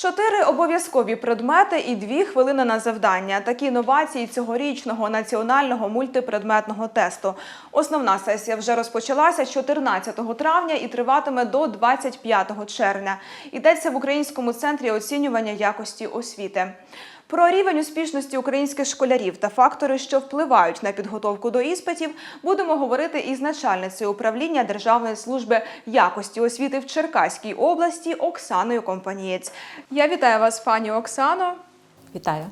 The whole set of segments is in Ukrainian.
Чотири обов'язкові предмети і дві хвилини на завдання. Такі новації цьогорічного національного мультипредметного тесту. Основна сесія вже розпочалася 14 травня і триватиме до 25 червня. Йдеться в Українському центрі оцінювання якості освіти. Про рівень успішності українських школярів та фактори, що впливають на підготовку до іспитів, будемо говорити із начальницею управління Державної служби якості освіти в Черкаській області Оксаною Компанієць. Я вітаю вас, пані Оксано. Вітаю.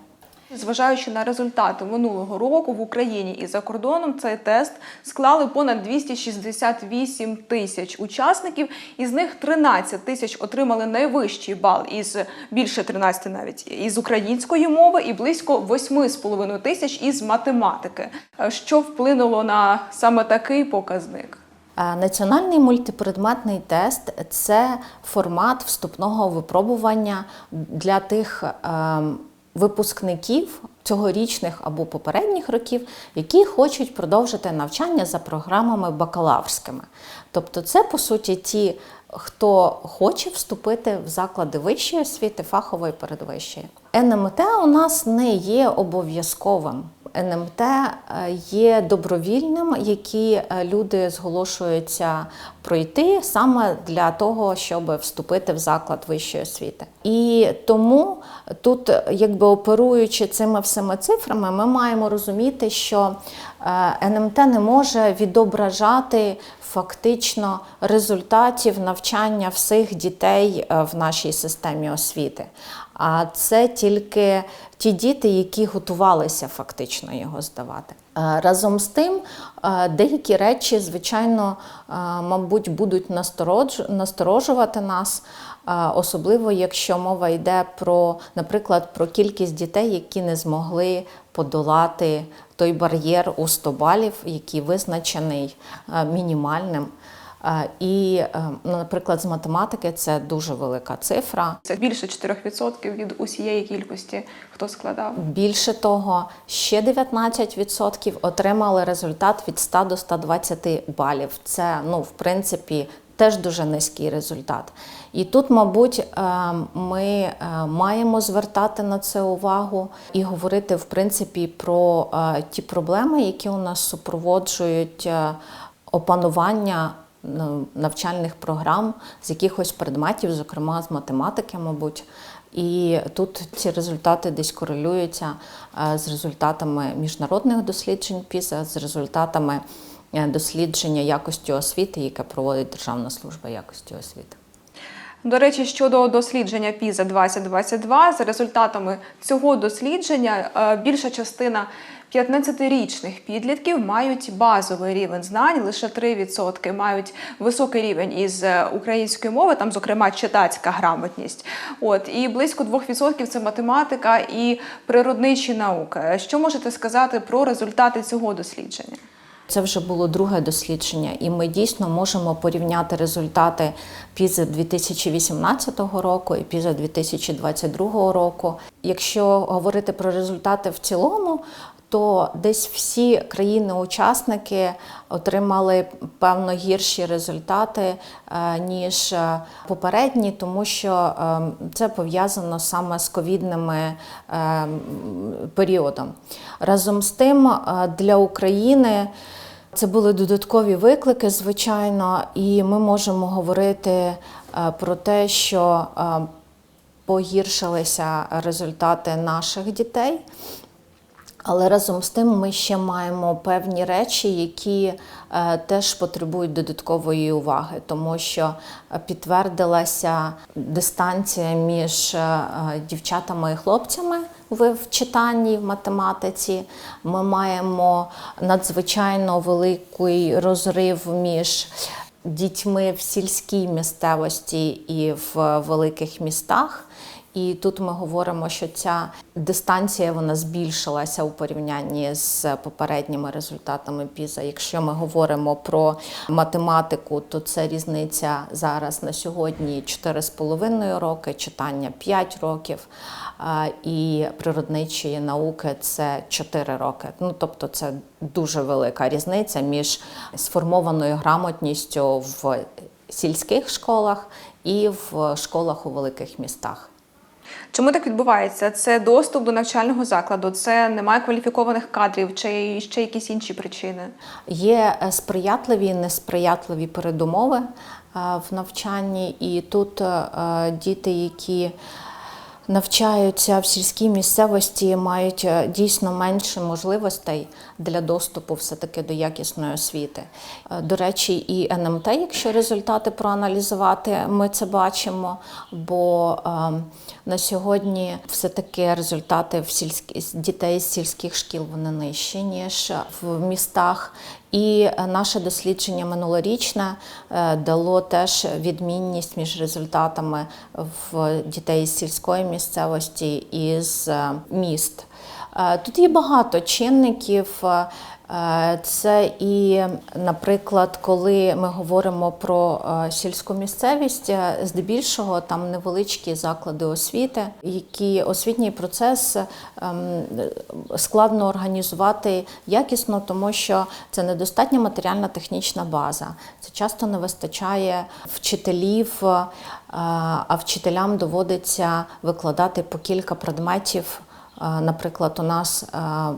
Зважаючи на результати минулого року в Україні і за кордоном, цей тест склали понад 268 тисяч учасників. Із них 13 тисяч отримали найвищий бал із більше 13 навіть із української мови, і близько 8,5 тисяч із математики. Що вплинуло на саме такий показник? Національний мультипредметний тест це формат вступного випробування для тих ем, випускників цьогорічних або попередніх років, які хочуть продовжити навчання за програмами бакалаврськими. Тобто, це по суті ті, хто хоче вступити в заклади вищої освіти, фахової передвищої. НМТ у нас не є обов'язковим. НМТ е, є добровільним, які е, люди зголошуються пройти саме для того, щоб вступити в заклад вищої освіти. І тому тут, якби оперуючи цими всіма цифрами, ми маємо розуміти, що е, НМТ не може відображати фактично результатів навчання всіх дітей е, в нашій системі освіти. А це тільки ті діти, які готувалися фактично його здавати. Е, Разом з тим, е, деякі речі, звичайно, мабуть, будуть насторожувати нас, особливо якщо мова йде про, наприклад, про кількість дітей, які не змогли подолати той бар'єр у 100 балів, який визначений е, мінімальним. Е, І, е, ну, наприклад, з математики це дуже велика цифра. Це більше 4% від усієї кількості, хто складав. Більше того, ще 19% отримали результат від 100 до 120 балів. Це, ну, в принципі, теж дуже низький результат. І тут, мабуть, е, ми е, маємо звертати на це увагу і говорити, в принципі, про е, ті проблеми, які у нас супроводжують опанування ну, навчальних програм з якихось предметів, зокрема з математики, мабуть. І тут ці результати десь корелюються з результатами міжнародних досліджень ПІЗа, з результатами дослідження якості освіти, яке проводить Державна служба якості освіти. До речі, щодо дослідження PISA 2022, за результатами цього дослідження е, більша частина 15-річних підлітків мають базовий рівень знань, лише 3% мають високий рівень із е, української мови, там, зокрема, читацька грамотність. От і близько 2% це математика і природничі науки. Що можете сказати про результати цього дослідження? Це вже було друге дослідження, і ми дійсно можемо порівняти результати ПІЗа 2018 року і ПІЗа 2022 року. Якщо говорити про результати в цілому, то десь всі країни-учасники отримали певно гірші результати е, ніж е, попередні, тому що е, це пов'язано саме з ковідними періодом. Разом з тим, для України. Це були додаткові виклики, звичайно, і ми можемо говорити про те, що погіршилися результати наших дітей. Але разом з тим ми ще маємо певні речі, які е, теж потребують додаткової уваги, тому що е, підтвердилася дистанція між е, дівчатами і хлопцями в в читанні в математиці. Ми маємо надзвичайно великий розрив між дітьми в сільській місцевості і в великих містах. І тут ми говоримо, що ця дистанція вона збільшилася у порівнянні з попередніми результатами ПІЗа. Якщо ми говоримо про математику, то це різниця зараз на сьогодні 4,5 роки, читання 5 років, і природничої науки це 4 роки. Ну тобто це дуже велика різниця між сформованою грамотністю в сільських школах і в школах у великих містах. Чому так відбувається? Це доступ до навчального закладу, це немає кваліфікованих кадрів, чи ще якісь інші причини. Є е, сприятливі несприятливі передумови е, в навчанні, і тут е, діти, які навчаються в сільській місцевості, мають е, дійсно менше можливостей для доступу все-таки до якісної освіти. Е, До речі, і НМТ, якщо результати проаналізувати, ми це бачимо. Бо е, на сьогодні все-таки результати в сільські дітей з сільських шкіл вони нижчі, ніж в містах. І е, наше дослідження минулорічне е, дало теж відмінність між результатами в дітей з сільської місцевості і з е, міст. Тут є багато чинників. Е, Це і, наприклад, коли ми говоримо про е, сільську місцевість, е, здебільшого там невеличкі заклади освіти, які освітній процес ем, складно організувати якісно, тому що це недостатня матеріальна технічна база. Це часто не вистачає вчителів, а вчителям доводиться викладати по кілька предметів. Наприклад, у нас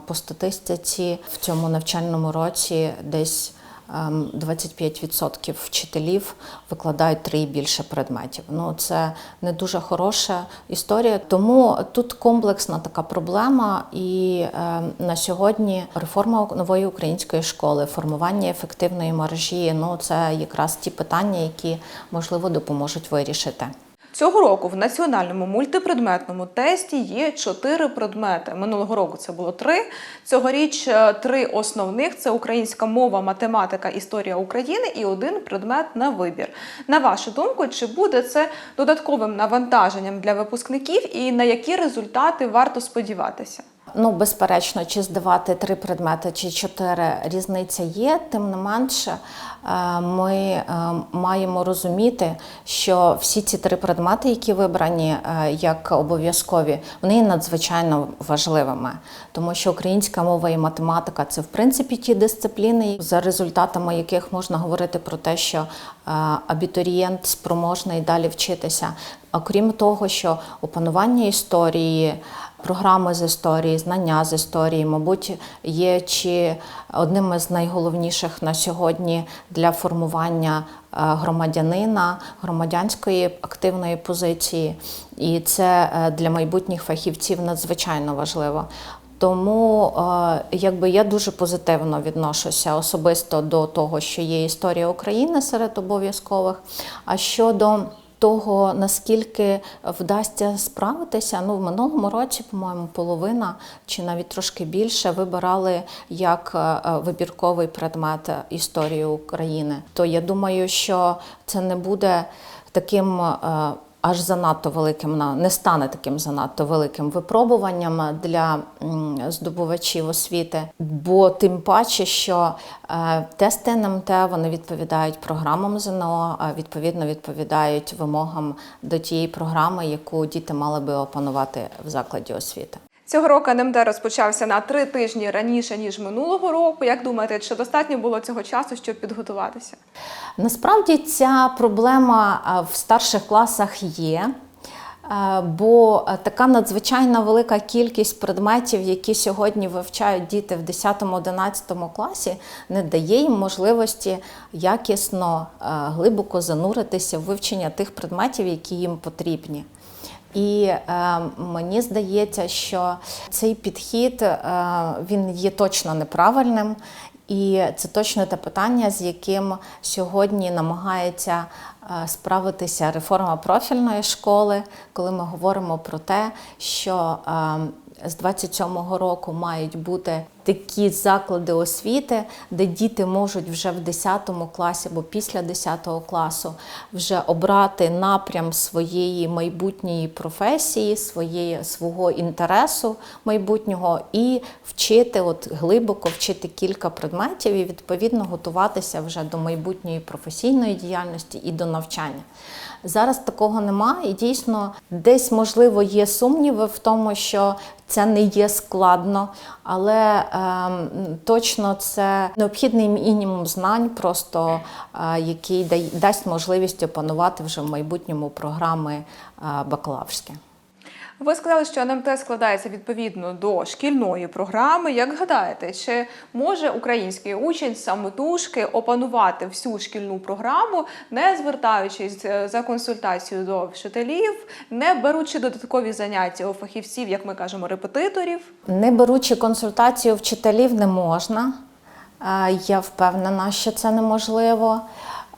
по статистиці в цьому навчальному році десь ем, 25% вчителів викладають три більше предметів. Ну це не дуже хороша історія. Тому тут комплексна така проблема. І е, на сьогодні реформа нової української школи, формування ефективної мережі ну це якраз ті питання, які можливо допоможуть вирішити. Цього року в національному мультипредметному тесті є чотири предмети. Минулого року це було три. Цьогоріч е, три основних: це українська мова, математика, історія України і один предмет на вибір. На вашу думку, чи буде це додатковим навантаженням для випускників, і на які результати варто сподіватися? Ну, безперечно, чи здавати три предмети, чи чотири різниця є. Тим не менше, е, ми е, маємо розуміти, що всі ці три предмети, які вибрані е, як обов'язкові, вони є надзвичайно важливими, тому що українська мова і математика це в принципі ті дисципліни, за результатами яких можна говорити про те, що абітурієнт спроможний далі вчитися. Окрім того, що опанування історії, програми з історії, знання з історії, мабуть, є чи одним із найголовніших на сьогодні для формування е, громадянина, громадянської активної позиції, і це е, для майбутніх фахівців надзвичайно важливо. Тому е, якби я дуже позитивно відношуся особисто до того, що є історія України серед обов'язкових. А щодо того, наскільки вдасться справитися, ну в минулому році, по-моєму, половина чи навіть трошки більше вибирали як е, вибірковий предмет історії України. То я думаю, що це не буде таким. Аж занадто великим не стане таким занадто великим випробуванням для здобувачів освіти, бо тим паче, що е, тести НМТ вони відповідають програмам ЗНО, відповідно відповідають вимогам до тієї програми, яку діти мали би опанувати в закладі освіти. Цього року НМД розпочався на три тижні раніше ніж минулого року. Як думаєте, чи достатньо було цього часу, щоб підготуватися? Насправді ця проблема в старших класах є. е, Бо е, така надзвичайно велика кількість предметів, які сьогодні вивчають діти в 10-11 класі, не дає їм можливості якісно, е, глибоко зануритися в вивчення тих предметів, які їм потрібні. І е, мені здається, що цей підхід е, він є точно неправильним. І це точно те питання, з яким сьогодні намагається е, справитися реформа профільної школи, коли ми говоримо про те, що е, з 27-го року мають бути такі заклади освіти, де діти можуть вже в 10 класі або після 10 класу вже обрати напрям своєї майбутньої професії, своєї, свого інтересу майбутнього і вчити, от глибоко вчити кілька предметів і відповідно готуватися вже до майбутньої професійної діяльності і до навчання. Зараз такого немає, і дійсно десь можливо є сумніви в тому, що це не є складно, але ем, точно це необхідний мінімум знань, просто е, який дасть можливість опанувати вже в майбутньому програми е, бакалаврські. Ви сказали, що НМТ складається відповідно до шкільної програми. Як гадаєте, чи може український учень самотужки опанувати всю шкільну програму, не звертаючись е, за консультацією до вчителів, не беручи додаткові заняття у фахівців, як ми кажемо, репетиторів? Не беручи консультацію вчителів, не можна. Е, Я впевнена, що це неможливо.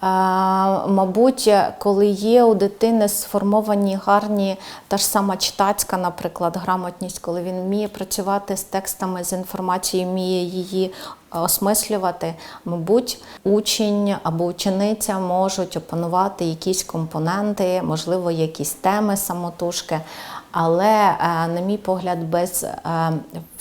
Мабуть, коли є у дитини сформовані гарні, та ж сама читацька, наприклад, грамотність, коли він вміє працювати з текстами, з інформацією, вміє її осмислювати, мабуть, учень або учениця можуть опанувати якісь компоненти, можливо, якісь теми самотужки. Але, е, на мій погляд, без е,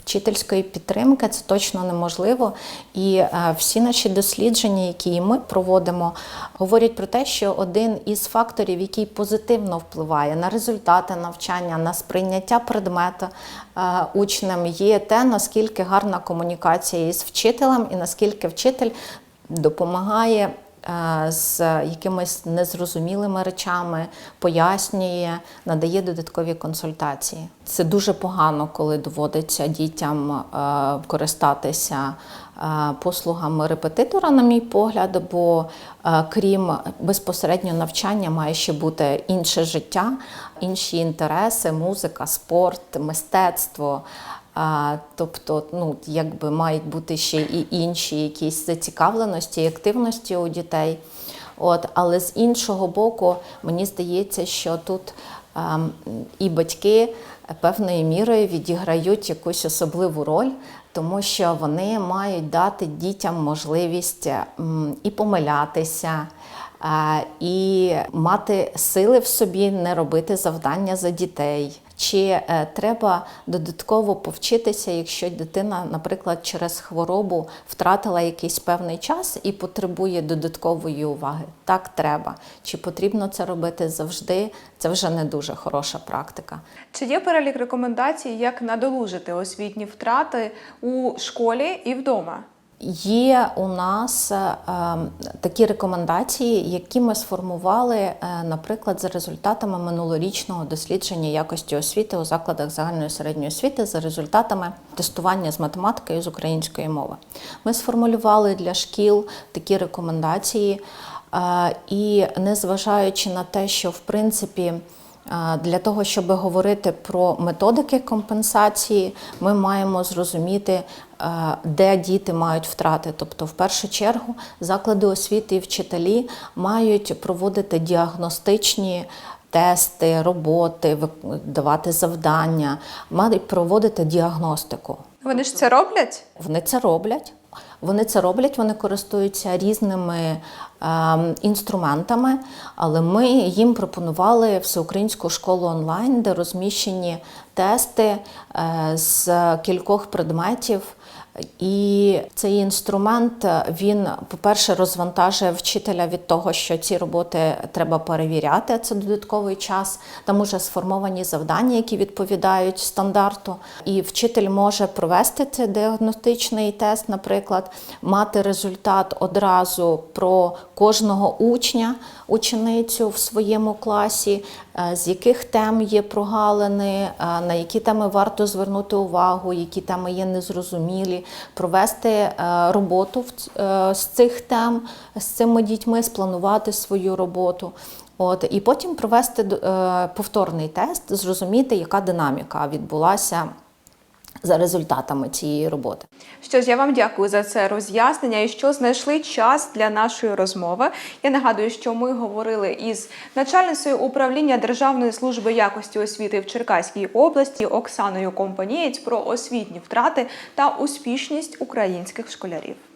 вчительської підтримки це точно неможливо. І е, всі наші дослідження, які ми проводимо, говорять про те, що один із факторів, який позитивно впливає на результати навчання, на сприйняття предмету е, учнем, є те, наскільки гарна комунікація із вчителем, і наскільки вчитель допомагає. Е, З якимись незрозумілими речами пояснює, надає додаткові консультації. Це дуже погано, коли доводиться дітям е, користатися е, послугами репетитора, на мій погляд, бо крім безпосередньо навчання, має ще бути інше життя, інші інтереси, музика, спорт, мистецтво. А, тобто, ну, якби мають бути ще і інші якісь зацікавленості і активності у дітей. От, але з іншого боку, мені здається, що тут ем, і батьки певною мірою відіграють якусь особливу роль, тому що вони мають дати дітям можливість м, і помилятися. е, І мати сили в собі не робити завдання за дітей. Чи е, треба додатково повчитися, якщо дитина, наприклад, через хворобу втратила якийсь певний час і потребує додаткової уваги? Так, треба. Чи потрібно це робити завжди? Це вже не дуже хороша практика. Чи є перелік рекомендацій, як надолужити освітні втрати у школі і вдома? Є у нас е, такі рекомендації, які ми сформували, е, наприклад, за результатами минулорічного дослідження якості освіти у закладах загальної середньої освіти, за результатами тестування з математики і з української мови. Ми сформулювали для шкіл такі рекомендації, е, і незважаючи на те, що в принципі. Для того, щоб говорити про методики компенсації, ми маємо зрозуміти, де діти мають втрати. Тобто, в першу чергу, заклади освіти і вчителі мають проводити діагностичні тести, роботи, давати завдання, мають проводити діагностику. Вони ж це роблять? Вони це роблять. Вони це роблять, вони користуються різними ем, інструментами, але ми їм пропонували всеукраїнську школу онлайн, де розміщені тести е, з кількох предметів. І цей інструмент е, він, по-перше, розвантажує вчителя від того, що ці роботи треба перевіряти. Це додатковий час. Там уже сформовані завдання, які відповідають стандарту. І вчитель може провести цей діагностичний тест, наприклад, мати результат одразу про кожного учня, ученицю в своєму класі, е, з яких тем є прогалини, е, на які теми варто звернути увагу, які теми є незрозумілі, провести е, роботу е, з цих тем з цими дітьми, спланувати свою роботу. От, і потім провести е, повторний тест, зрозуміти, яка динаміка відбулася за результатами цієї роботи. Що ж, я вам дякую за це роз'яснення і що знайшли час для нашої розмови. Я нагадую, що ми говорили із начальницею управління Державної служби якості освіти в Черкаській області Оксаною Компанієць про освітні втрати та успішність українських школярів.